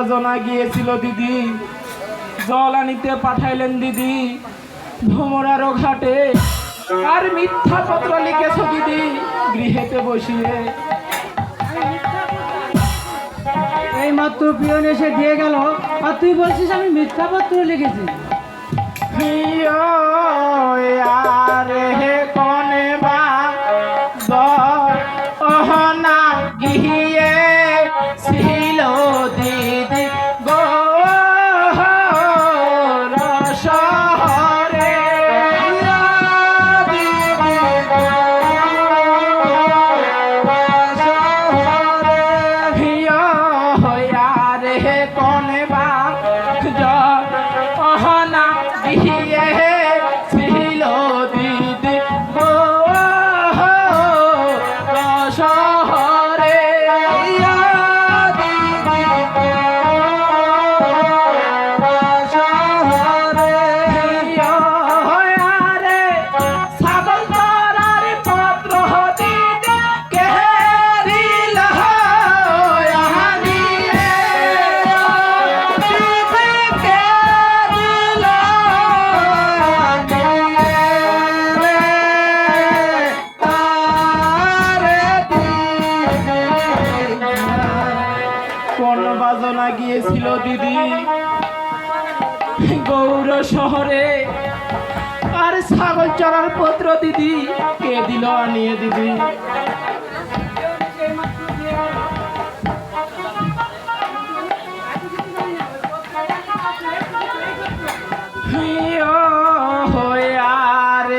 বাজনা গিয়েছিল দিদি। জল আনিতে পাঠাইলেন দিদি। ভ্রমরার ঘাটে আর মিথ্যা পত্র লিখেছ দিদি। গৃহেতে বসিয়ে। এই মাত্র পিয়ন এসে দিয়ে গেল। আর তুই বলছিস আমি মিথ্যা পত্র লিখেছি। প্রিয় আরে হে কনে বা অহনা গিয়ে গিয়েছিল দিদি। গৌর শহরে আর ছাগল চড়ার পত্র দিদি কে দিল আনিয়ে দিদি? ও